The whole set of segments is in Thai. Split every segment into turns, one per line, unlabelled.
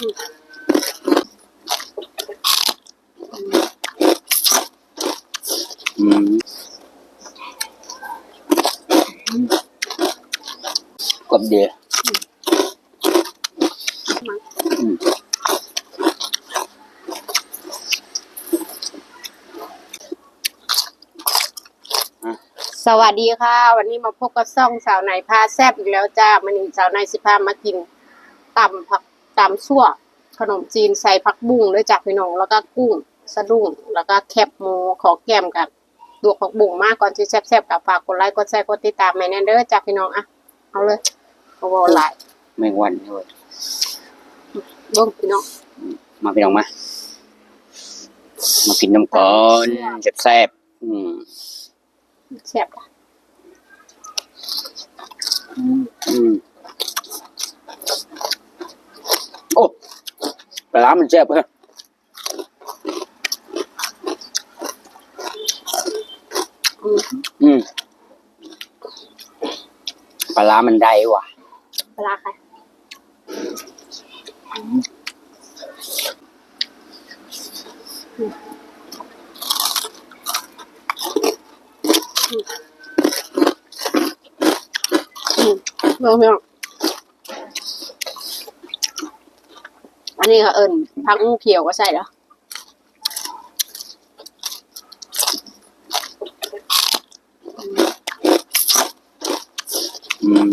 อืมกบเดียวอืม
สวัสดีค่ะ วันนี้มาพบกับซ่องสาวไหนพาแซบอีกแล้วจ้ามันนี้สาวไหนสิพามากินตำผัก ตำซั่วขนมจีนใส่ผักบุ้งด้วยจ้ะพี่น้องแล้วก็กุ้งสะดุ้งแล้วก็แคบหมูขอแก้มกับดวกผักบุ้งมากก่อนที่แซ่บๆกับฝากกดไลค์กดแชร์กดติดตามแม่แน่เด้อจ้ะพี่น้องอะเอาเลยเอาวอลไลน์
แมงวันด้วย
เบิ่งพี่น้อง
มาพี่น้องมามากินน้ำก่อนแซ่บๆอืม
แซ่บจ้ะ
อืมโอ้ป ลาร้ามันแซ่บเฮ้ย
อืม
อืมปลาร้ามันได้ว่ะ
ปลาใครอืมเบิ่งพี่น้องอั นนี้ก็เอิญพักงูเขียวก็ใส่แล้ว
อืม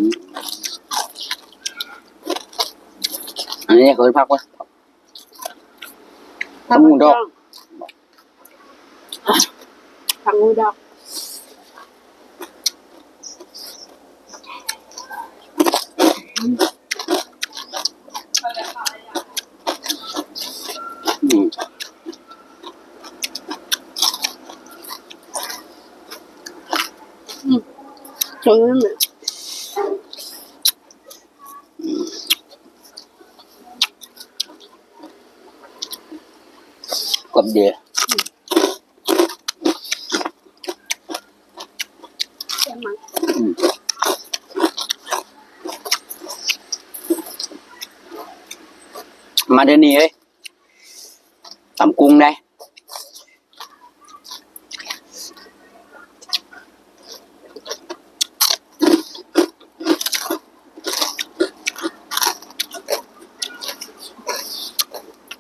อันนี้เคยพักวะพักงูดอก
พักงูดอก
อืม
จนนั่นแหละ
กบเดียว
ใช่ไหม
อืมมาเดี๋ยวนี้เลยตำกุ้งได้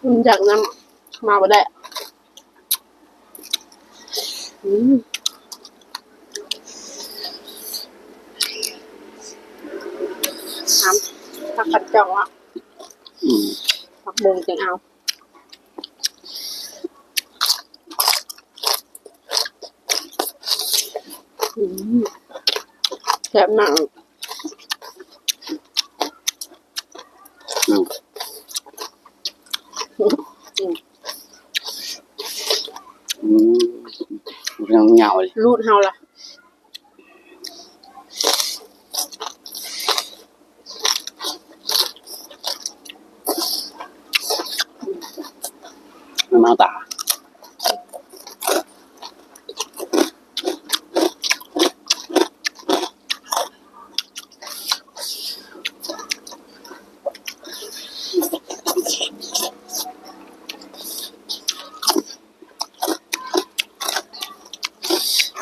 อืม จากนั้นมาบ่ได้อืมน้ำผักกัดจ่องอะผักบงจึงเอาแซ่บมาก
อืม
อืม
อืมยังเหงาเล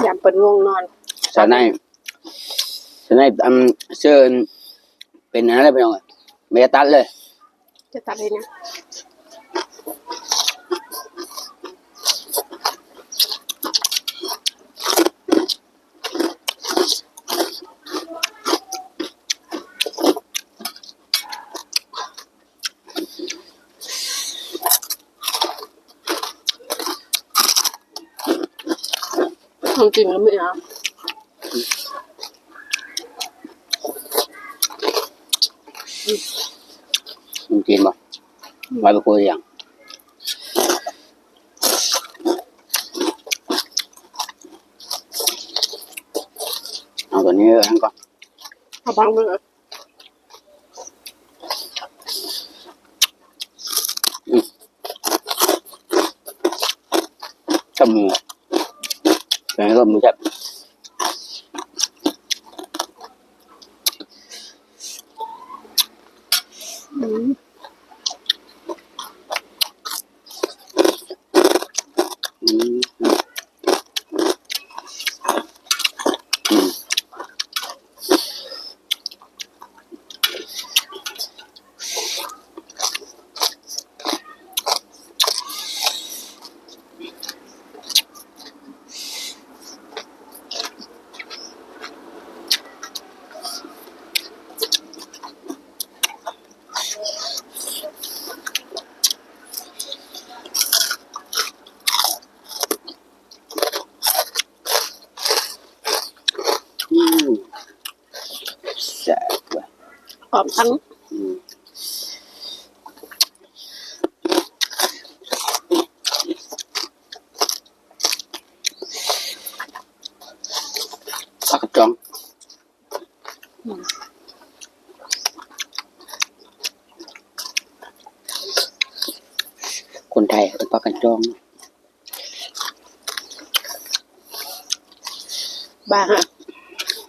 ย
รูดเฮาล่ะ
ไม่มาตา
ยามเปิดง่วงนอน
สานายสานายทำเสื้อเป็นอะไรไปหน่อยไม่ได้ตัดเลย
จะตัดเลยนะ ของจริงแล้วไม่เอา
มึงกินบ่ไว้ไปคุยอย่างเอาตัวนี้ทั้งก่อน
เอาบังมือ
กับมื อแต่ก็มือจับ
หอมทั้ง
อืมปลากระจองคนไทยเขาจะปลากระจอง
บาฮะ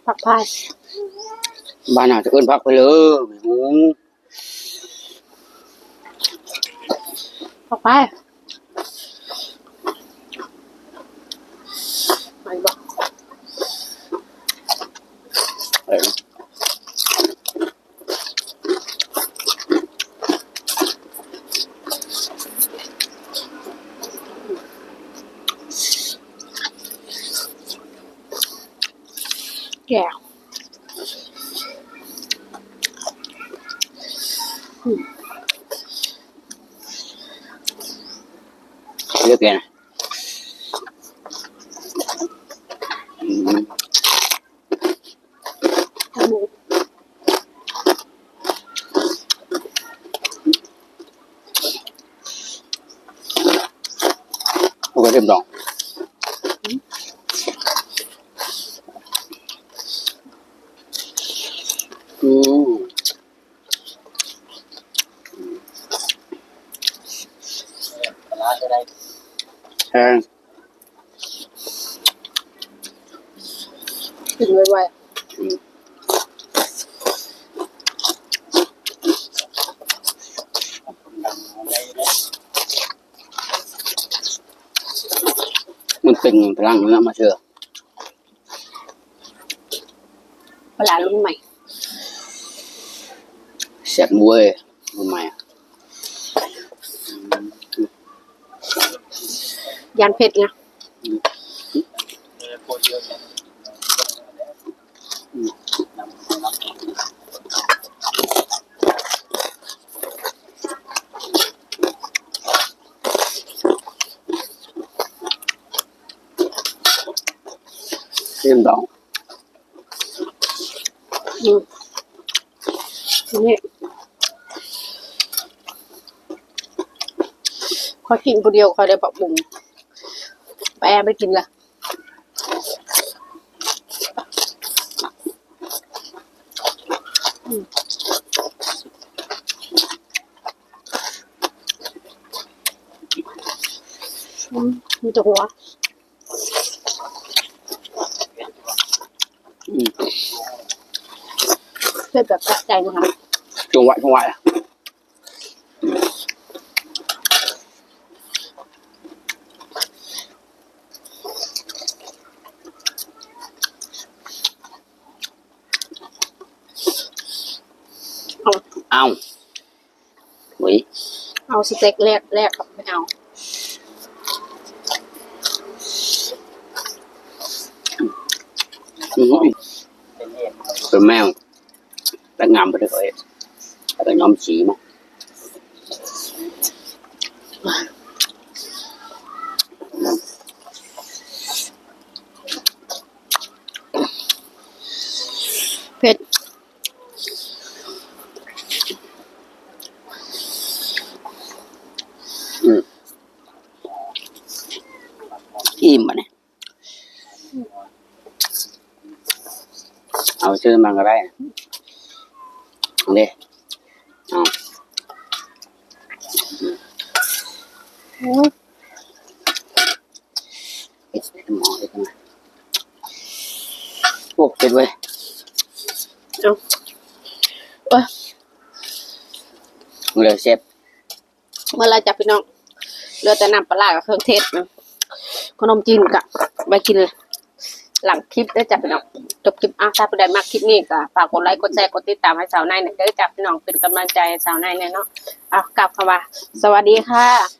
ผักพาย
บ้านอาจจะเอิ้นพักไปเลยหมู
ผักพายไม่บอก
เออ
แก้ว
เลือกแกนะอืม
หมู
โอ้ก็เรียบร้อยอืมแพง
กินไว
มันเป็นพลังนะมาเชื่อ
ๆเวลารุ่นใหม่
แซ่บมวยรุ่นใหม่อะ
ยานเผ็ดไง
เรีย บร้อย
อืมนี่ขอกินคนเดียวขอได้ปรับปรุงแอบไปกินละอืมมีแตัวหัว
อืม
เพื่อแบบสะใจนะคะ
จังหวะจังหวะอะ
เอา
เอาเฮ้ย
เอาสเต็กแรกแรกกับไม่เอา
อือหือเป็นแมว แต่งามไปเลยเอ้ยแต่ก็ย้อมสีมา
เผ็ด
อืมอิ่มอะเนี่ยเอาชื่อมันก็ได้นะ เอาดิเอา
อืม
เอ็ดหมอเอ็ดมาโอ้เป็ดเว้ย
เอาเอ้ย
มึงเลยเชฟ
เมื่อไรจับพี่น้องเหลือแต่น้ำปลาร้ากับเครื่องเทศนะขนมจีนกะไปกินเลย หลังคลิปได้จับพี่น้องจบคลิปอะถ้าผู้ใดมากคลิปนี้ก็ฝากกดไลค์กดแชร์กดติดตามให้สาวในเนี่ยได้จับพี่น้องเป็นกำลังใจให้สาวในเนี่ยเนาะอะกลับเข้ามาสวัสดีค่ะ